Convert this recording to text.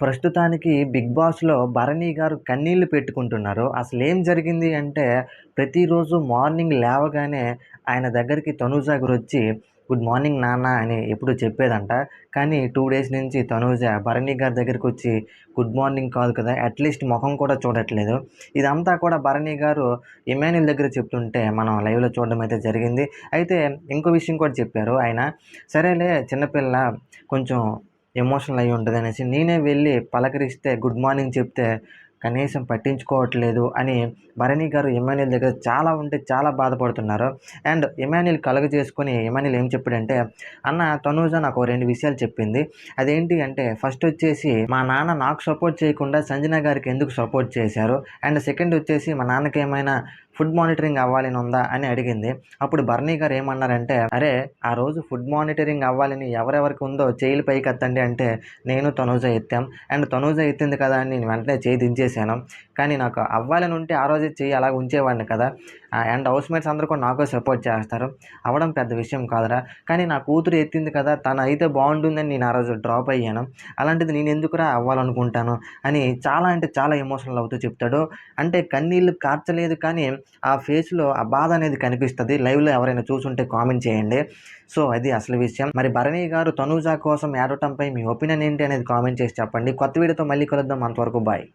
ప్రస్తుతానికి 'బిగ్ బాస్‌లో' భరణి గారు కన్నీళ్ళు పెట్టుకుంటున్నారు. అసలు ఏం జరిగింది అంటే, ప్రతిరోజు మార్నింగ్ లేవగానే ఆయన దగ్గరికి తనూజ గారొచ్చి, గుడ్ మార్నింగ్ నాన్న అని ఎప్పుడు చెప్పేదంట. కానీ టూ డేస్ నుంచి తనూజ భరణి గారి దగ్గరికి వచ్చి గుడ్ మార్నింగ్ కాదు కదా! అట్‌లీస్ట్ ముఖం కూడా చూడట్లేదు. ఇదంతా కూడా భరణి గారు ఇమాన్యుల్ దగ్గర చెప్తుంటే మనం లైవ్‌లో చూడడం అయితే జరిగింది. అయితే ఇంకో విషయం కూడా చెప్పారు ఆయన. సరేలే చిన్నపిల్ల కొంచెం ఎమోషనల్ అయ్యి అనేసి నేనే వెళ్ళి పలకరిస్తే గుడ్ మార్నింగ్ చెప్తే కనీసం పట్టించుకోవట్లేదు అని భరణి గారు ఇమాన్యుల్ దగ్గర చాలా ఉంటే చాలా బాధపడుతున్నారు. అండ్ ఇమాన్యుల్ చేసుకుని ఇమాన్యుల్ ఏం చెప్పాడంటే, అన్న తనూజ నాకు రెండు విషయాలు చెప్పింది. అదేంటి అంటే ఫస్ట్ వచ్చేసి మా నాన్న నాకు సపోర్ట్ చేయకుండా సంజన గారికి ఎందుకు సపోర్ట్ చేశారు? అండ్ సెకండ్ వచ్చేసి మా నాన్నకి ఏమైనా ఫుడ్ మానిటరింగ్ అవ్వాలని ఉందా? అని అడిగింది. అప్పుడు భరణి గారు ఏమన్నారంటే, అరే! ఆ రోజు ఫుడ్ మానిటరింగ్ అవ్వాలని ఎవరెవరికి ఉందో చేయలు పైకి ఎత్తండి అంటే నేను తనూజ ఎత్తాం. అండ్ తనూజ ఎత్తింది కదా అని నేను వెంటనే చెయ్యి చేశాను కానీ నాకు అవ్వాలని ఉంటే ఆ రోజే చెయ్యి అలా ఉంచేవాడిని కదా! అండ్ అండ్ హౌస్‌మేట్స్ అందరూ కూడా నాకు సపోర్ట్ చేస్తారు. అవ్వడం పెద్ద విషయం కాదురా! కానీ నా కూతురు ఎత్తింది కదా! తను అయితే బాగుంటుందని నేను ఆ రోజు డ్రాప్ అయ్యాను. అలాంటిది నేను ఎందుకురా అవ్వాలనుకుంటాను అని చాలా అంటే చాలా ఎమోషనల్ అవుతూ చెప్తాడు. అంటే కన్నీళ్ళు కార్చలేదు కానీ ఆ ఫేస్‌లో ఆ బాధ అనేది కనిపిస్తుంది లైవ్‌లో ఎవరైనా చూసుంటే కామెంట్ చేయండి. సో, అది అసలు విషయం. మరి భరణి గారు తనూజా కోసం ఏడవటంపై మీ ఒపీనియన్ ఏంటి అనేది కామెంట్ చేసి చెప్పండి. కొత్త వీడియోతో మళ్ళీ కలుద్దాం. అంతవరకు బాయ్.